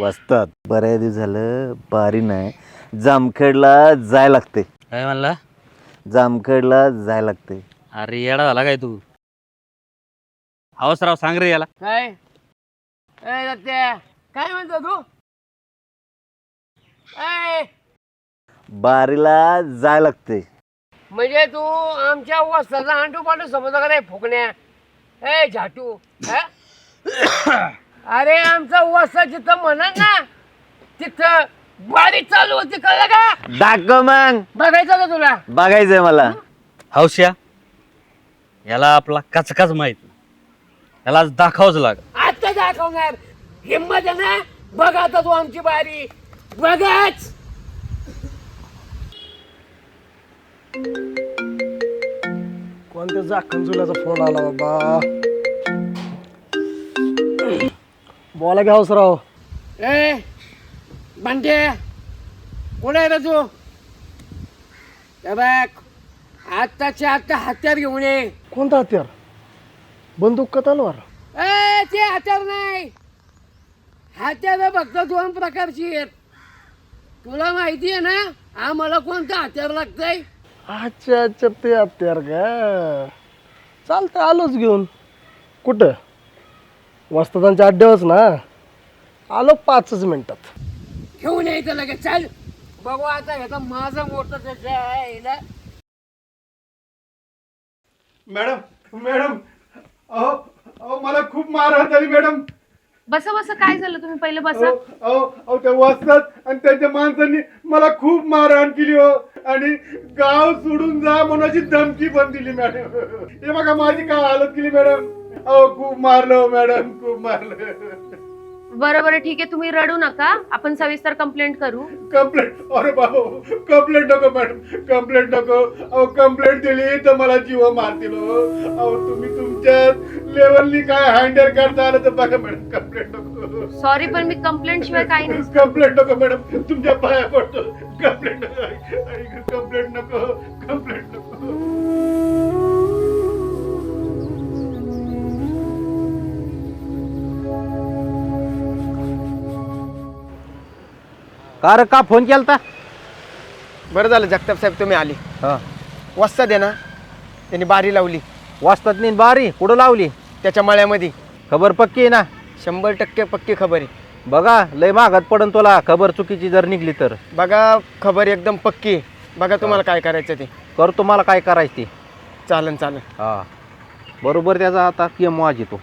वाजतात बऱ्या दिवस झालं बारी नाही जामखेडला जाय लागते काय म्हणला जामखेडला जाय लागते अरे येडा झाला काय तू राव सांग रे याला काय ए दत्त्या काय म्हणतो तू ए बारीला जाय लागते म्हणजे तू आमच्या वस्ताचा हांटू पांडू समजा का नाही फुकण्या ए झाटू हा? अरे आमचा वस्ता जिथं म्हणत ना तिथं बारी चालू होती कळलं का? दाखव मग. बघायचं का तुला? बघायचंय मला. हौश्या याला आपला कचकाच माहीत याला आज दाखवाच लाग आता दाखवणार. हिंमत आहे ना? बघ आता तू आमची बारी बघाच. कोणत्या जाखण जुल्याचा फोन आला बाबा? बोला घ्या राव ए बंटे कुठे आहे रे तू? बघ आत्ताच्या आत्ता हत्यार घेऊन ये. कोणता हत्यार? बंदूक का तलवार? ए ते हत्यार नाही. हत्यार फक्त दोन प्रकारची. आहेत तुला माहिती आहे ना आम्हाला कोणतं हत्यार लागतंय? अच्छा अच्छा ते हत्यार का? चालतं आलोच घेऊन. कुठं? वस्तादांच्या अड्ड्यावरच ना? आलो पाचच मिनिटात. घेऊन यायचं लगेच चल. बघू आता ह्याचा माझा मोठं त्याचं आहे ना. मॅडम मॅडम अहो अहो मला खूप मारहाण झाली मॅडम. बस बस काय झालं? तुम्ही पहिले बसा. अहो अहो अहो त्या वाचतात आणि त्यांच्या माणसांनी मला खूप मारहाण केली हो. आणि गाव सोडून जा म्हणाची धमकी पण दिली मॅडम. हे बघा माझी काय हालत केली मॅडम. अहो खूप मारलं हो मॅडम खूप मारलं. बरं बरं ठीक आहे. तुम्ही रडू नका. आपण सविस्तर कंप्लेंट करू. कंप्लेंट अरे बाबा कंप्लेंट नको मॅडम. कंप्लेंट नको. अहो कंप्लेंट दिली तर मला जीव मारतील हो. अहो तुम्ही तुमच्या लेवलनी काय हँडल करता आलं तर बघा मॅडम कंप्लेंट नको. सॉरी पण मी कंप्लेंट शिवाय काही नाही. कंप्लेंट नको मॅडम. तुमच्या पाया पडतो. कंप्लेंट नको. कंप्लेंट नको. कंप्लेंट का रे का फोन केलता? बरं झालं जगताप साहेब तुम्ही आले. हा. वस्ता दे ना. त्यांनी बारी लावली. वाजतात नाही बारी. कुठं लावली? त्याच्या मळ्यामध्ये. खबर पक्की आहे ना? शंभर टक्के पक्की खबर आहे. बघा लय मागात पडन तुला. खबर चुकीची जर निघली तर. बघा खबर एकदम पक्की आहे. बघा तुम्हाला काय करायचं ते. करतो मला काय करायची ती. चालन चालन. हा. बरोबर त्याचा आता केम वाज येतो.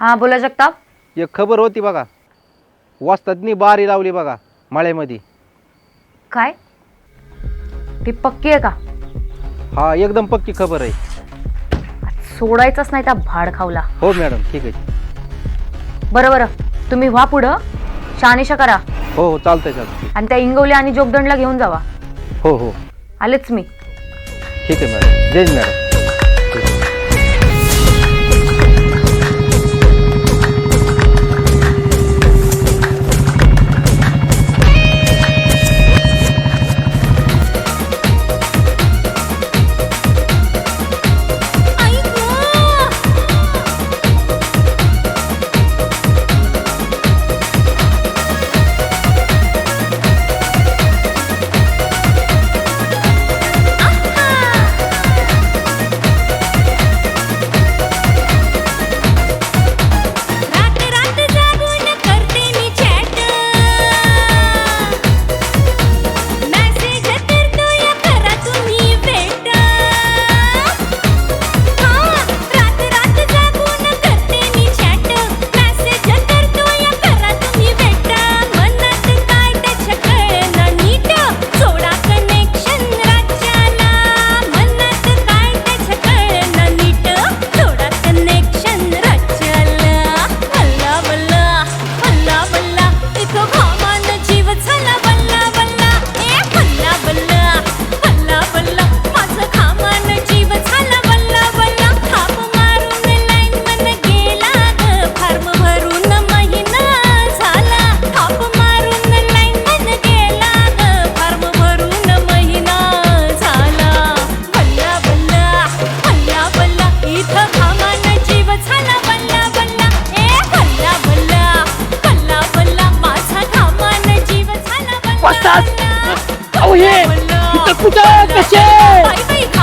हा बोला जगताप. एक खबर होती बघा. वाजतातनी बारी लावली बघा मळ्यामध्ये काय? ती पक्की आहे का? हा एकदम पक्की खबर आहे. सोडायचंच नाही त्या भाड खावला हो मॅडम ठीक आहे. बरं बरं. तुम्ही व्हा पुढं. शहानिशा करा. हो हो चालतंय चालतंय. आणि त्या इंगवले आणि जोगदंडला घेऊन जावा. हो हो. आलेच मी. ठीक आहे मॅडम. जय मॅडम.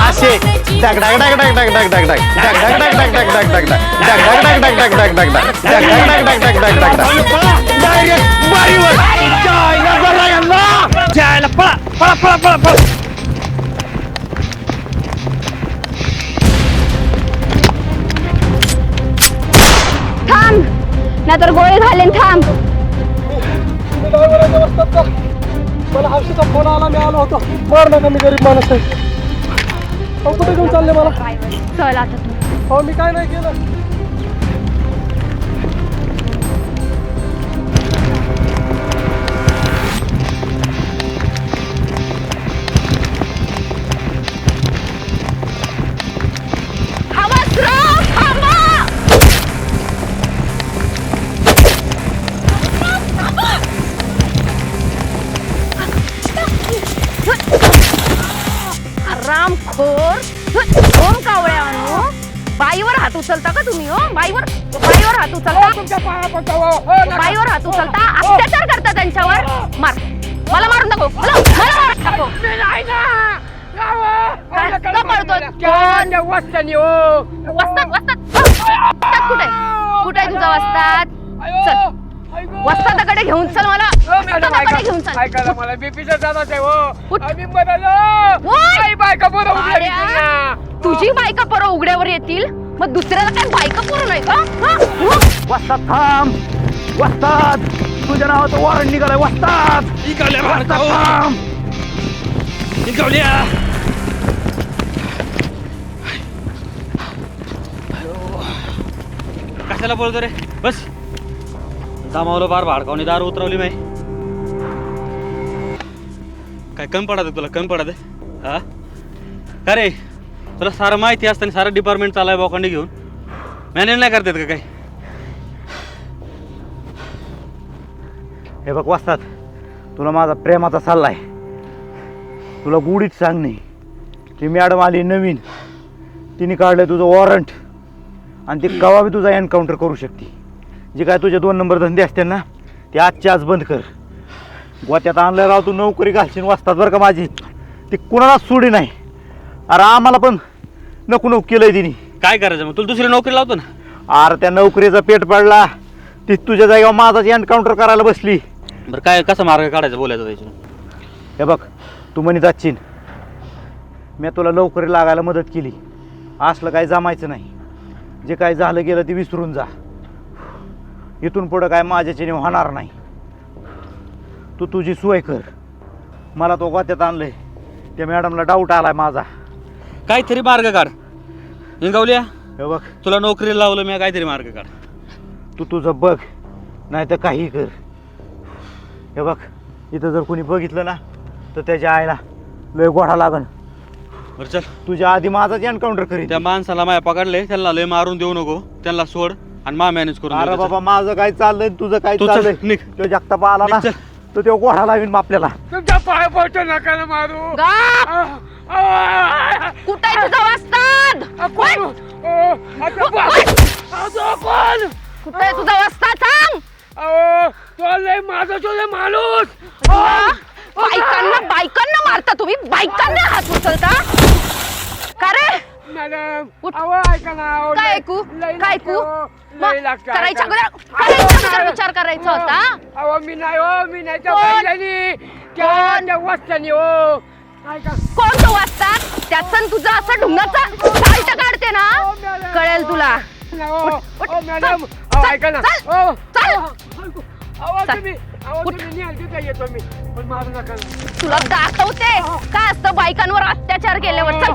असे डग डग डग डग डग डग डग डग थांब नाहीतर गोळी घालेन थांब मला हर्षीचा फोन आला मी आलो होतो. मार नका मी गरीब माणूस आहे. अहो कुठे घेऊन चालले मला? चल आता अहो मी काय नाही केलं. हात उचलता का तुम्ही हो? बाईवर बाईवर हात उचलता? तुमच्या पाया पडतो हो. हो, नका. बाईवर हात उचलता? अत्याचार करता त्यांच्यावर? मार. मला मारून दाखव. मला मला मारून दाखव. मी नाही ना. गावं. काय? नका हो. वस्तात वस्तात. कुठे? कुठे तुझा वस्तात? चल. वस्तादाकडे घेऊन चल मला. हो, वस्तादाकडे घेऊन चल. बीपीचा त्रास आहे हो. आम्ही बायका. तुझी बायका परवा उघड्यावर येतील? मग दुसऱ्याला काय बायका पुरून नाही का? वस्तात थांब. वस्तात तुझ्या नावाचं वॉरंट निघालंय वस्तात वस्तात थांब. इकवल्या कशाला बोलतो रे? बस. जमावलं बार भाडकावणी दार उतरवली माही काय कमी पडत तुला कमी पडत हा? का रे? तुला सारं माहिती असतं आणि सारं डिपार्टमेंट चालाय बॉकंडी घेऊन. मॅनेज नाही करतात का काय हे बघ वाचतात तुला माझा प्रेमाचा सल्ला आहे तुला गुढीत सांगणे. ती मॅडम आली नवीन. तिने काढलं तुझं वॉरंट आणि ती कवा बी तुझा एन्काउंटर करू शकते. जे काय तुझे दोन नंबर धंदे असतील ना ते आजच्या आज बंद कर. गोत्यात आणलं राव तू नोकरी घालशील वाचतात बरं का माझी. ती कुणालाच सोडी नाही. अरे आम्हाला पण नको नको केलंय तिने. काय करायचं मग? तुला दुसरी नोकरी लावतो ना? अरे त्या नोकरीचा पेट पडला. ती तुझ्या जागेवर माझाच एन्काउंटर करायला बसली. बरं काय कसा मार्ग काढायचा बोलायचं त्याच्यावर? हे बघ तू म्हणी जाशील मी तुला लवकर लागायला मदत केली. असलं काही जमायचं नाही. जे काय झालं गेलं ते विसरून जा. इथून पुढं काय माझ्याच्याने होणार नाही. तू तुझी सोय कर. मला तो गोत्यात आणलंय. त्या मॅडमला डाऊट आलाय माझा. काहीतरी मार्ग काढ. इंगावल्या हे बघ. तुला नोकरीला लावलं मी काहीतरी मार्ग काढ. तू तुझं बघ नाही तर काही कर. हे बघ इथं जर कोणी बघितलं ना तर त्याच्या आईला लय गोडा लागन. बरं चल. तुझ्या आधी माझाच एन्काउंटर करीत त्या माणसाला माया पकडले त्याला लय मारून देऊ नको. त्यांना सोड आणि मा मॅनेज करून अरे बाबा माझं काय चाललंय तुझं काय तू चल, चाललंय? निघ. तो जगतापा आला ना निघ, चल. तर तो गोडा लावीन मग आपल्याला तुमच्या पाया पडतो नका ना मारू. गाप! कुठे तुझं वस्ताद? कोण? हो, कुठे तुझं वस्ताद? सांग. चोले माझा चोले माणूस. बायकांना बायकांना मारता तुम्ही? बायकांना हात उचलता? का रे? मॅडम ऐका ना काय ऐकू? काय ऐकू? करायचं अगोदर विचार करायचा होता अहो मी नाही हो मी नाही त्या बाईलानी. त्या हो. कोण तो वाचता त्याच तुझं असं ढुंगाचं साल्ट काढते ना? कळेल तुला. तुला दाखवते. काय असतं बायकांवर अत्याचार केल्यावर? चल.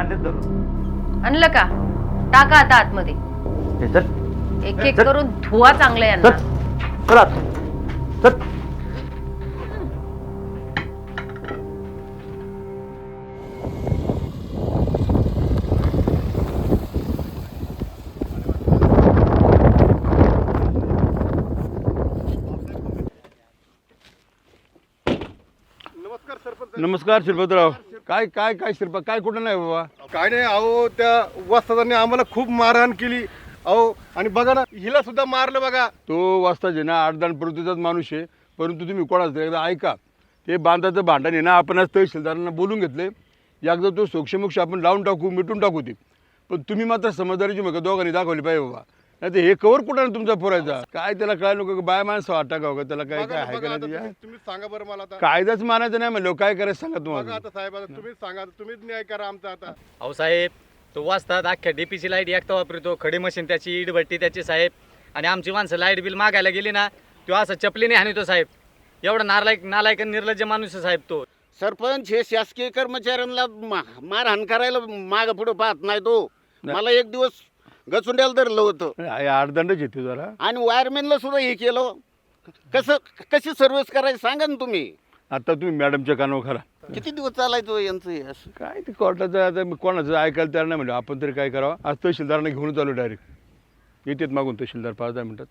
आणलेत धरून आणलं का? टाका आता आतमध्ये. हे चल एक एक चल. करून धुवा चांगलं यांना. चल आत. चल नमस्कार शिरपतराव. काय काय काय शिरपा काय कुठं नाही बाबा? काय नाही अहो त्या वस्तादांनी आम्हाला खूप मारहाण केली. अहो आणि बघा ना हिला सुद्धा मारलं बघा. तो वाजताचे ना आठदान प्रवृत्तीचाच माणूस आहे. परंतु तुम्ही कोणाच एकदा ऐका. ते बांधाचं भांडण आहे ना आपण आज तहसीलदारांना बोलून घेतले एकदा तो सोक्षमोक्ष आपण लावून टाकू मिटून टाकू ते. पण तुम्ही मात्र समजदारीची मग दोघांनी दाखवली पाहिजे बाबा. नाही तर हे कवर कुठं ना तुमचा पोरायचा काय त्याला काय नको बाय माणसं वाटा का त्याला काय काय आहे बघा का आता नाही तुम्ही- तुम्ही सांगा बरं मला आता. कायदाच मानायचं नाही म्हणलं काय करायचं सांगा बघा तुम्हाला. आता साहेब आता तुम्हीच सांगा तुम्हीच न्याय करा आमचा आता. अहो साहेब तो वाचतात अख्ख्या डीपीची लाइट एकटा वापरतो खडी मशीन त्याची ईड भट्टी त्याची साहेब. आणि आमची माणसं लाइट बिल मागायला गेली ना तो असं चपलीने हानितो साहेब. एवढा नालायक नालायक आणि निर्लज्ज माणूस आहे साहेब तो. सरपंच हे शासकीय कर्मचाऱ्यांना मा- मारहाण करायला माग पुढे पाहत नाही तो. मला एक दिवस गचुंड्याला धरलं होतं. आडदंडच येते जरा. आणि वायरमॅनला सुद्धा हे केलं. कसं कशी सर्व्हिस करायची सांगा ना तुम्ही. आता तुम्ही मॅडमच्या कानावर खरा. किती दिवस चालायचं हो यांचं हे असं? काय ते कोर्टाचं आता मी कोणाचं ऐकायला तयार नाही म्हणलं. आपण तरी काय करावं? आज तहसीलदारांना घेऊन चालू डायरेक्ट येतेत मागून तहसीलदार पाच दहा मिनिटात.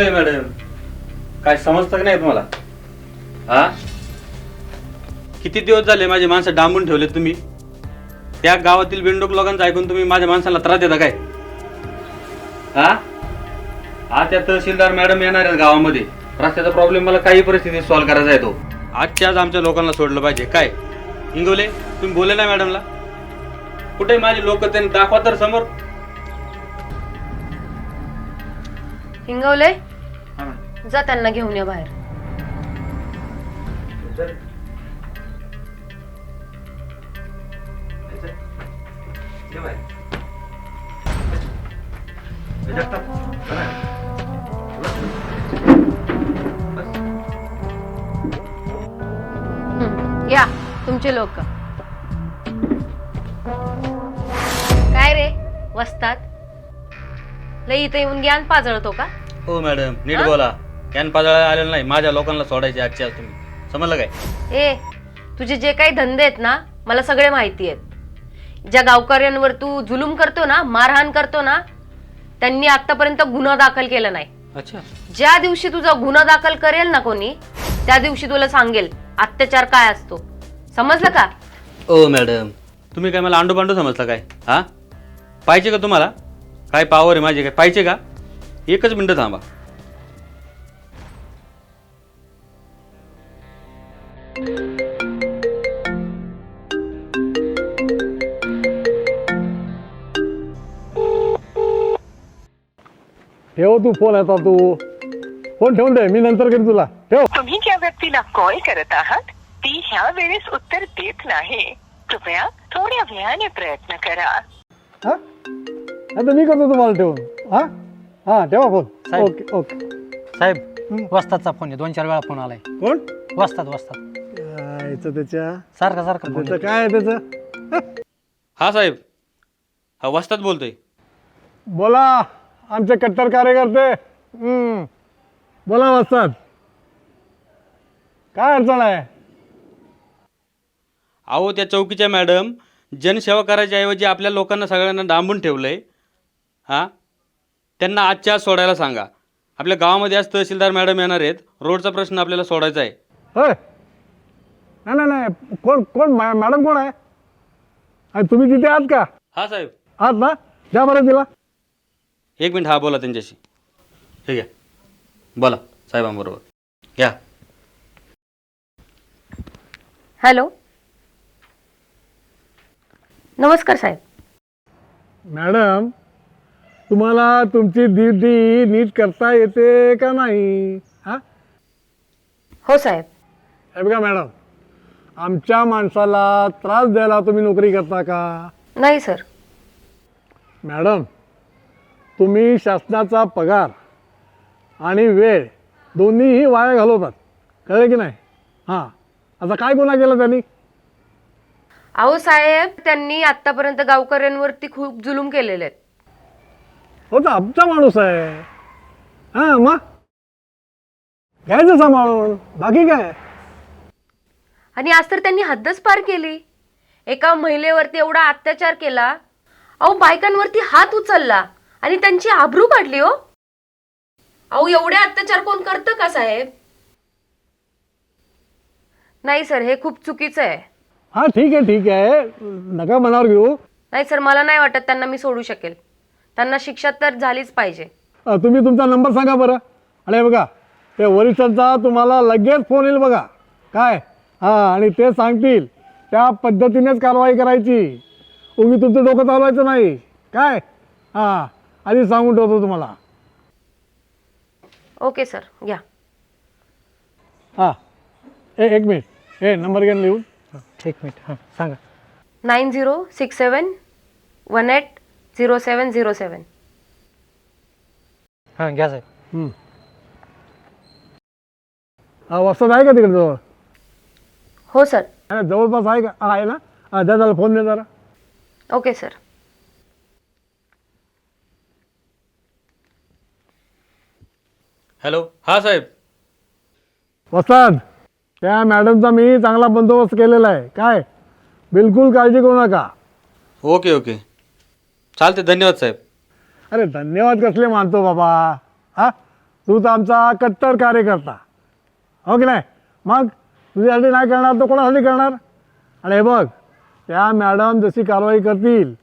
अरे मॅडम काय समजतं का नाही तुम्हाला? हा? किती दिवस झाले माझे माणसं डांबून ठेवले तुम्ही? त्या गावातील बिंडोक लोकांचं ऐकून तुम्ही माझ्या माणसाला त्रास देता काय? हा? हा त्या तहसीलदार मॅडम येणार आहेत गावामध्ये. रस्त्याचा प्रॉब्लेम मला काही परिस्थितीत सॉल्व्ह करायचा आहे तो. आजच्या आज आमच्या लोकांना सोडलं पाहिजे. काय? इंगोले तुम्ही बोले ना मॅडमला? कुठे माझे लोक त्यांनी दाखवा तर समोर. हिंगवले जा त्यांना घेऊन या बाहेर. हं, या तुमचे लोक. काय रे वसतात? लई इथे येऊन ज्ञान पाजळतो का? हो मॅडम नीट हा? बोला. यान पाजळा आलेलं नाही माझ्या लोकांना सोडायचे आजच्या आज तुम्ही. समजलं काय? ए तुझे जे काही धंदे आहेत ना मला सगळे माहिती आहेत. ज्या गावकऱ्यांवर तू जुलूम करतो ना मारहाण करतो ना त्यांनी आतापर्यंत गुन्हा दाखल केला नाही. अच्छा. ज्या दिवशी तुझा गुन्हा दाखल करेल ना कोणी त्या दिवशी तुला सांगेल अत्याचार काय असतो. समजलं का? ओ मॅडम. तुम्ही काय मला अंडू पांडू समजता काय? हा? पाहिजे का तुम्हाला? काय पावर आहे माझी? काय पाहिजे का? एकच मिनटं थांबा. ठेव तू फोन आता तू. फोन ठेवून दे मी नंतर करीन तुला. ठेव. तुम्ही ज्या व्यक्तीला कॉल करत आहात ती ह्या वेळेस उत्तर देत नाही. कृपया थोड्या वेळाने प्रयत्न करा. हा? आता मी करतो तुम्हाला ठेवून. हा? हा ठेवा फोन साहेब. ओके ओके साहेब वस्तादचा फोन आहे. दोन चार वेळा फोन आलाय. कोण? वस्ताद यायचं त्याच्या? सारखा सारखा फोन त्याचं काय आहे त्याचं? हा साहेब. हा वस्तात बोलतोय. बोला. आमचे कट्टर कार्यकर्ते. बोला वाजतात काय अडचण आहे? अहो त्या चौकीच्या मॅडम जनसेवा करायच्या ऐवजी आपल्या लोकांना सगळ्यांना डांबून ठेवलंय. हा? त्यांना आजच्या आज सोडायला सांगा. आपल्या गावामध्ये आज तहसीलदार मॅडम येणार आहेत. रोडचा प्रश्न आपल्याला सोडायचा आहे. होय. नाही नाही नाही. कोण कोण? मॅ- मॅडम कोण आहे? आणि तुम्ही तिथे आहात का? हा साहेब. आहात ना? द्या बरं तिला. एक मिनिट हा बोला त्यांच्याशी. ठीक आहे बोला साहेबांबरोबर. घ्या हॅलो. नमस्कार साहेब. मॅडम तुम्हाला तुमची ड्युटी नीट करता येते का नाही? हा? हो साहेब. हे बघा मॅडम. आमच्या माणसाला त्रास द्यायला तुम्ही नोकरी करता का? नाही सर. मॅडम तुम्ही शासनाचा पगार आणि वेळ दोन्हीही वाया घालवतात. कळलं की नाही? हां. आता काय गुन्हा केला त्यांनी? अहो साहेब त्यांनी आतापर्यंत गावकऱ्यांवरती खूप जुलूम केलेले आहेत. हो तर आमचा माणूस आहे. हां मग? घ्यायचं सांभाळून. बाकी काय? आणि आज तर त्यांनी हद्दच पार केली. एका महिलेवरती एवढा अत्याचार केला. अहो बायकांवरती हात उचलला. आणि त्यांची आबरू काढली हो. अहो एवढे अत्याचार कोण करतं का साहेब? नाही सर हे खूप चुकीचं आहे. हां ठीक आहे ठीक आहे. नका मनावर घेऊ. नाही सर मला नाही वाटत त्यांना मी सोडू शकेल. त्यांना शिक्षा तर झालीच पाहिजे. अ, तुम्ही तुमचा नंबर सांगा बरं. आणि हे बघा ते वरिष्ठांचा तुम्हाला लगेच फोन येईल बघा. काय? हां आणि ते सांगतील. त्या पद्धतीनेच कारवाई करायची. उगी तुमचं डोकं चालवायचं नाही. काय? हां. आधी सांगून ठेवतो तुम्हाला. Okay sir. घ्या. हां. ए एक मिनिट. ए नंबर घ्या ना लिहून. एक मिनिट. हां सांगा. Nine zero six seven one eight zero seven zero seven. हां घ्या साहेब. हां वस्तात आहे का तिकडे जवळ? हो सर. जवळपास आहे का? हा, आहे ना? हां द्या त्याला फोन दे जरा. Okay sir. हॅलो हा साहेब. वस्ताद त्या मॅडमचा मी चांगला बंदोबस्त केलेला आहे. काय? बिलकुल काळजी करू नका. Okay okay. चालते धन्यवाद साहेब. अरे धन्यवाद कसले मानतो बाबा. हा? तू तर आमचा कट्टर कार्यकर्ता. हो की नाही? मग तुझ्यासाठी नाही करणार तर कोणासाठी करणार? आणि हे बघ त्या मॅडम जशी कारवाई करतील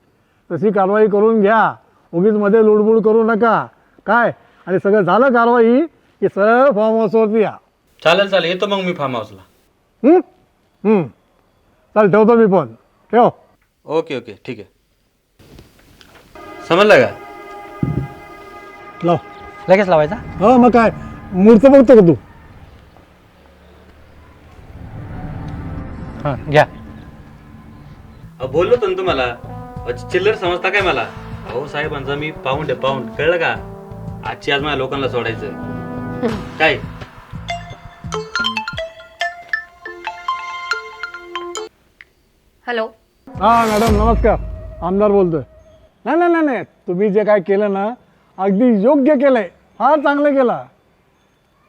तशी कारवाई करून घ्या. उगीच मध्ये लुडबुड करू नका. काय? आणि सगळं झालं कारवाई की सरळ फॉर्म हाऊसवरती या. चालेल चालेल. येतो मग मी फार्म हाऊसला हं? हं. चल ठेवतो मी फोन. ठेव. Okay okay. ठीक आहे. समजलं का? लाव. लगेच लावायचा? हो मग काय? मूर्त बघतो का तू? हां घ्या. अहो, बोललो होतो ना तुम्हाला. अहो, चिल्लर समजता काय मला? अहो साहेबांचा मी पाऊंड आहे पाऊंड. कळलं का? आजची आज माझ्या लोकांना सोडायचं. काय? हॅलो. हा मॅडम नमस्कार. आमदार बोलतोय. नाही नाही नाही नाही. तुम्ही जे काय केलं ना अगदी योग्य केलंय. फार चांगलं केलं.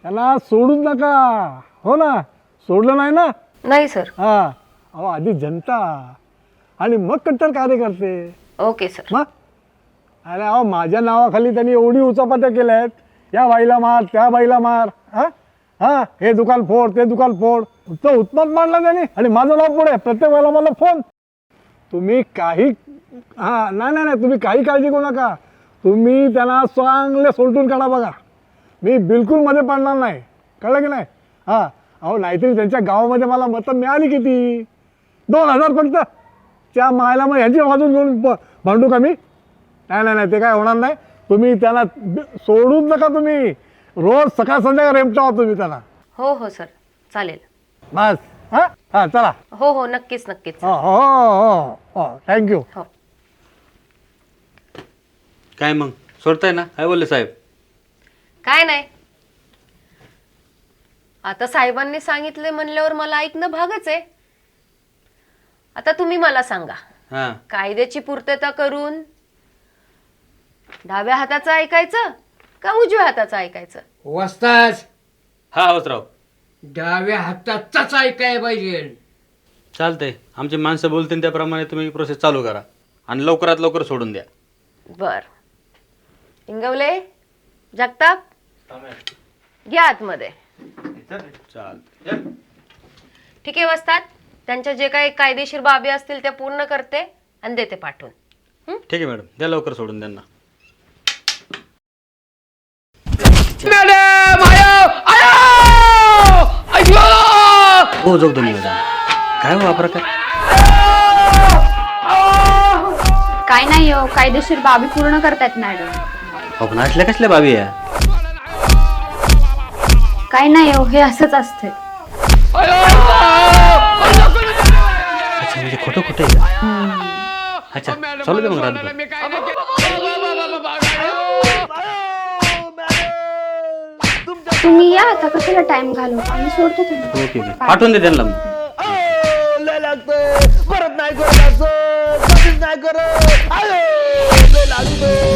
त्याला सोडूच नका. हो ना? सोडलं नाही ना? नाही सर. हा. अहो आधी जनता. आणि मग कट्टर कार्यकर्ते. Okay sir. मग? अरे अहो माझ्या नावाखाली त्यांनी एवढी उचापात्या केल्या आहेत या बाईला मार त्या बाईला मार. हा? हा? हे दुकान फोड ते दुकान फोड. तो उत्पात मांडला त्यांनी आणि माझं नाव पुढे. प्रत्येक वेळेला मला फोन तुम्ही काही हां नाही नाही नाही तुम्ही काही काळजी करू नका. तुम्ही त्यांना चांगले सोलटून काढा बघा. मी बिलकुलमध्ये पडणार नाही. कळलं की नाही? हां. अहो नाहीतरी त्यांच्या गावामध्ये मला मतं मिळाली किती? दोन हजार फक्त. त्या मायला मग ह्याची वाजून घेऊन भांडू का मी? नाही नाही नाही ते काय होणार नाही. तुम्ही त्यांना बि- सोडूच नका तुम्ही. रोज सकाळ संध्याकाळ रेमटावा तुम्ही त्यांना हो हो सर. चालेल. बस. हां? हां चला. हो हो नक्कीच नक्कीच. हो हो हो हो. थँक्यू हो. काय मग? सोडताय ना? काय बोलले साहेब? काय नाही. आता साहेबांनी सांगितले म्हणल्यावर मला ऐकणं भागच आहे. आता तुम्ही मला सांगा. हां. कायद्याची पूर्तता करून डाव्या हाताचं ऐकायचं का उजव्या हाताचं ऐकायचं? वस्ताच हा हाऊसराव डाव्या हाताचाच ऐकाय पाहिजे. चालतंय. आमची माणसं बोलतील त्याप्रमाणे तुम्ही प्रोसेस चालू करा. आणि लवकरात लवकर सोडून द्या. बर. इंगवले जगताप घ्या आतमध्ये. चाल ठीक आहे वसतात त्यांच्या जे काही कायदेशीर बाबी असतील त्या पूर्ण करते आणि देते पाठवून. ठीक आहे मॅडम. द्या लवकर सोडून त्यांना. मॅडम आयो आयो! अयो! हो जोगदंड मॅडम काय हो वापरा काय काय नाही हो कायदेशीर बाबी पूर्ण करतायत मॅडम. हो पण असल्या कसल्या बाबी या? काय नाही हो हे असंच असते अच्छा म्हणजे खोटं खोटं आहे का? अच्छा चालू दे मग रातभर. तुम्ही या आता कशाला टाइम घालू आम्ही सोडतो त्यांना. हो, ओके ओके पाठवून दे त्यांना. मग. लय लागतंय. परत नाही करत असं. कधीच नाही करत. आयो